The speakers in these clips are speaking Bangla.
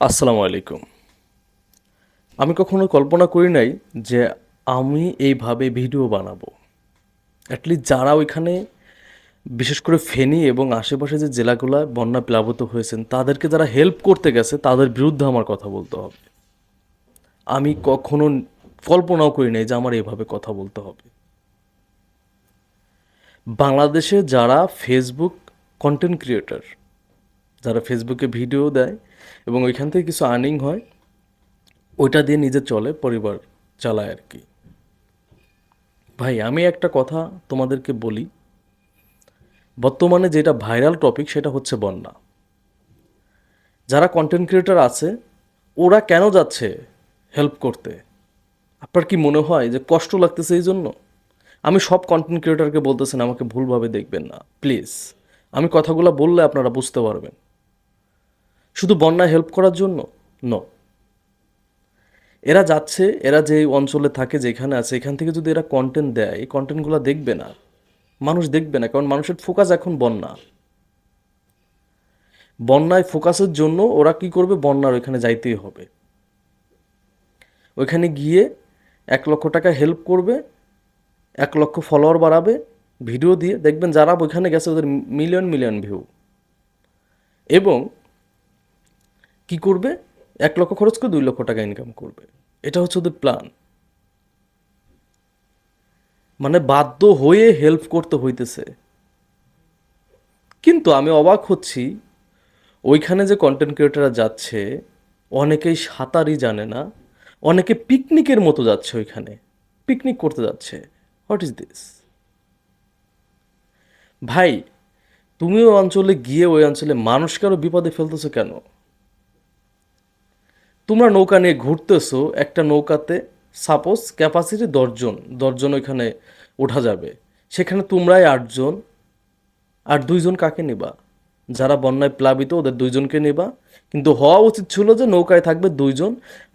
আসসালামু আলাইকুম। আমি কখনো কল্পনা করি নাই যে আমি এইভাবে ভিডিও বানাবো। অ্যাটলিস্ট যারা ওইখানে বিশেষ করে ফেনী এবং আশেপাশে যে জেলাগুলো বন্যা প্লাবিত হয়েছেন, তাদেরকে যারা হেল্প করতে গেছে, তাদের বিরুদ্ধে আমার কথা বলতে হবে। আমি কখনো কল্পনাও করি নাই যে আমার এভাবে কথা বলতে হবে। বাংলাদেশে যারা ফেসবুক কন্টেন্ট ক্রিয়েটর যারা ফেসবুকে ভিডিও দেয় এবং ওইখান থেকে কিছু আর্নিং হয়, ওইটা দিয়ে নিজে চলে, পরিবার চালায় আর কি। ভাই, আমি একটা কথা তোমাদেরকে বলি। বর্তমানে যেটা ভাইরাল টপিক সেটা হচ্ছে বন্যা। যারা কন্টেন্ট ক্রিয়েটর আছে, ওরা কেন যাচ্ছে হেল্প করতে? আপনার কি মনে হয় যে কষ্ট লাগতেছে এই জন্য? আমি সব কন্টেন্ট ক্রিয়েটরকে বলতেছেন আমাকে ভুলভাবে দেখবেন না। প্লিজ আমি কথাগুলো বললে আপনারা বুঝতে পারবেন। শুধু বন্যায় হেল্প করার জন্য? ন এরা যাচ্ছে, এরা যে অঞ্চলে থাকে, যেখানে আছে, এখান থেকে যদি এরা কন্টেন্ট দেয়, এই কন্টেন্টগুলো দেখবে না, মানুষ দেখবে না, কারণ মানুষের ফোকাস এখন বন্যা। বন্যায় ফোকাসের জন্য ওরা কি করবে? বন্যার ওইখানে যাইতেই হবে। ওইখানে গিয়ে এক লক্ষ টাকা হেল্প করবে, এক লক্ষ ফলোয়ার বাড়াবে ভিডিও দিয়ে দেখবেন যারা ওইখানে গেছে, ওদের মিলিয়ন মিলিয়ন ভিউ এবং কি করবে? এক লক্ষ খরচ করে দুই লক্ষ টাকা ইনকাম করবে। এটা হচ্ছে ওদের প্ল্যান মানে বাধ্য হয়ে হেল্প করতে হইতেছে। কিন্তু আমি অবাক হচ্ছি, ওইখানে যে কন্টেন্ট ক্রিয়েটাররা যাচ্ছে, অনেকেই সাঁতারই জানে না, অনেকে পিকনিকের মতো যাচ্ছে ওইখানে। পিকনিক করতে যাচ্ছে। হোয়াট ইজ দিস ভাই তুমি ওই অঞ্চলে গিয়ে ওই অঞ্চলে মানুষকে আরও বিপদে ফেলতেছো কেন? তোমরা নৌকা নিয়ে ঘুরতেছো, একটা নৌকাতে সাপোজ ক্যাপাসিটি দশজন দশজন ওইখানে ওঠা যাবে। সেখানে তোমরাই আটজন, আর দুইজন কাকে নিবা? যারা বন্যায় প্লাবিত, ওদের দুইজনকে নেবা। কিন্তু হওয়া উচিত ছিল যে নৌকায় থাকবে দুইজন,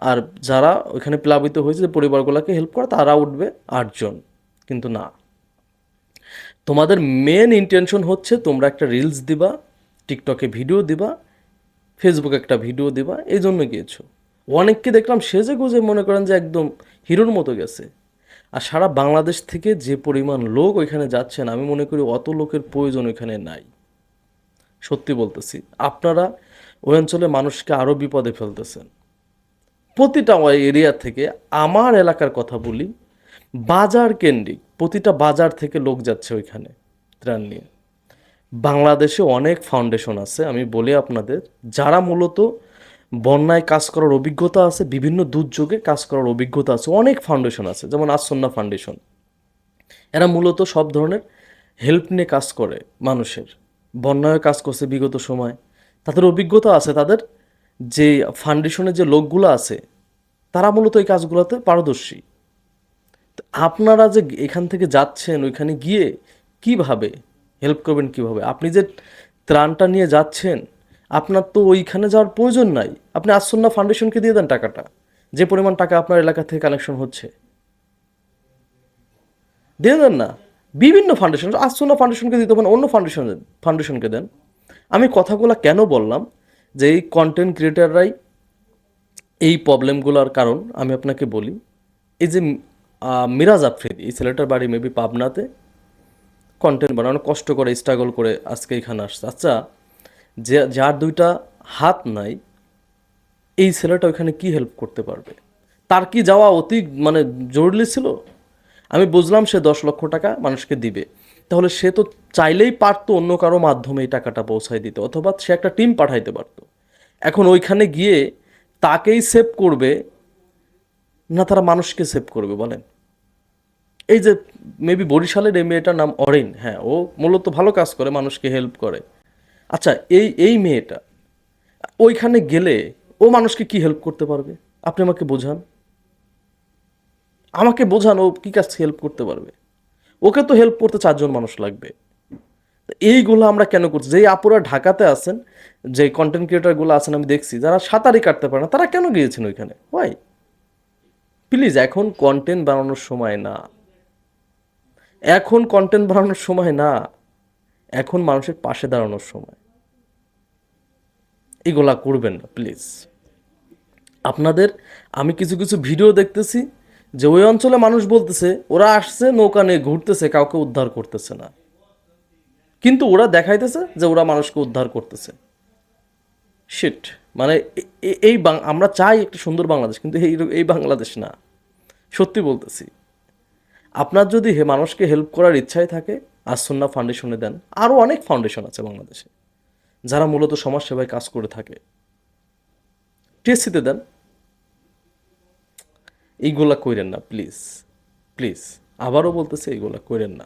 আর যারা ওইখানে প্লাবিত হয়েছে পরিবারগুলোকে হেল্প করে, তারা উঠবে আটজন। কিন্তু না। তোমাদের মেন ইন্টেনশন হচ্ছে তোমরা একটা রিলস দিবা টিকটকে ভিডিও দিবা ফেসবুকে একটা ভিডিও দিবা, এই জন্য গিয়েছো। অনেককে দেখলাম সেজে গুজে মনে করেন যে একদম হিরোর মতো গেছে। আর সারা বাংলাদেশ থেকে যে পরিমাণ লোক ওইখানে যাচ্ছেন, আমি মনে করি অত লোকের প্রয়োজন ওইখানে নাই। সত্যি বলতেছি, আপনারা ওই অঞ্চলে মানুষকে আরও বিপদে ফেলতেছেন। প্রতিটা ওই এরিয়া থেকে আমার এলাকার কথা বলি, বাজার কেন্দ্রিক প্রতিটা বাজার থেকে লোক যাচ্ছে ওইখানে ত্রাণ নিয়ে। বাংলাদেশে অনেক ফাউন্ডেশন আছে, আমি বলি আপনাদের, যারা মূলত বন্যায় কাজ করার অভিজ্ঞতা আছে, বিভিন্ন দুর্যোগে কাজ করার অভিজ্ঞতা আছে, অনেক ফাউন্ডেশন আছে, যেমন আসন্না ফাউন্ডেশন এরা মূলত সব ধরনের হেল্প নিয়ে কাজ করে মানুষের। বন্যায় কাজ করছে বিগত সময়। তাদের অভিজ্ঞতা আছে, তাদের যে ফাউন্ডেশনের যে লোকগুলো আছে, তারা মূলত এই কাজগুলোতে পারদর্শী। আপনারা যে এখান থেকে যাচ্ছেন, ওইখানে গিয়ে কীভাবে হেল্প করবেন কীভাবে? আপনি যে ত্রাণটা নিয়ে যাচ্ছেন আপনার তো ওইখানে যাওয়ার প্রয়োজন নাই। আপনি আসন্না ফাউন্ডেশনকে দিয়ে দেন টাকাটা। যে পরিমাণ টাকা আপনার এলাকা থেকে কালেকশন হচ্ছে। দিয়ে দেন না। বিভিন্ন ফাউন্ডেশন আসন্না ফাউন্ডেশনকে দিতে পারেন, অন্য ফাউন্ডেশন ফাউন্ডেশনকে দেন। আমি কথাগুলো কেন বললাম? যে এই কন্টেন্ট ক্রিয়েটাররাই এই প্রবলেমগুলোর কারণ আমি আপনাকে বলি। এই যে মিরাজ আফ্রিদি, এই ছেলেটার বাড়ি মেবি পাবনাতে। কন্টেন্ট বানানো কষ্ট করে স্ট্রাগল করে আজকে এখানে আসছে। আচ্ছা যে, যার দুইটা হাত নাই, এই ছেলেটা ওইখানে কি হেল্প করতে পারবে? তার কি যাওয়া অতি মানে জরুরি ছিল? আমি বুঝলাম সে দশ লক্ষ টাকা মানুষকে দিবে। তাহলে সে তো চাইলেই পারতো অন্য কারও মাধ্যমে এই টাকাটা পৌঁছায় দিতে, অথবা সে একটা টিম পাঠাইতে পারতো। এখন ওইখানে গিয়ে তাকেই সেভ করবে, না তারা মানুষকে সেভ করবে বলেন? এই যে মেবি বরিশালের এই মেয়েটার নাম অরিন হ্যাঁ ও মূলত ভালো কাজ করে, মানুষকে হেল্প করে। আচ্ছা এই এই মেয়েটা ওইখানে গেলে ও মানুষকে কি হেল্প করতে পারবে? আপনি আমাকে বোঝান। আমাকে বোঝান ও কি কাজ হেল্প করতে পারবে? ওকে তো হেল্প করতে চারজন মানুষ লাগবে। এইগুলো আমরা কেন করছি? যেই আপুরা ঢাকাতে আছেন যে কন্টেন্ট ক্রিয়েটারগুলো আছেন আমি দেখছি, যারা সাঁতারই কাটতে পারে না, তারা কেন গিয়েছেন ওইখানে? ওয়াই প্লিজ এখন কন্টেন্ট বানানোর সময় না। এখন কন্টেন্ট বানানোর সময় না। এখন মানুষের পাশে দাঁড়ানোর সময়। এগুলা করবেন না প্লিজ আপনাদের, আমি কিছু কিছু ভিডিও দেখতেছি যে ওই অঞ্চলে মানুষ বলতেছে, ওরা আসছে, নৌকা নিয়ে ঘুরতেছে, কাউকে উদ্ধার করতেছে না। কিন্তু ওরা দেখাইতেছে যে ওরা মানুষকে উদ্ধার করতেছে। শিট মানে এই আমরা চাই একটা সুন্দর বাংলাদেশ, কিন্তু এই এই বাংলাদেশ না। সত্যি বলতেছি, আপনার যদি মানুষকে হেল্প করার ইচ্ছাই থাকে আর আসন্না ফাউন্ডেশনে দেন। আরও অনেক ফাউন্ডেশন আছে বাংলাদেশে। যারা মূলত সমাজসেবায় কাজ করে থাকে। টিএসসিতে দেন। এইগুলা কইরেন না প্লিজ প্লিজ আবারও বলতেছে, এইগুলা কইরেন না।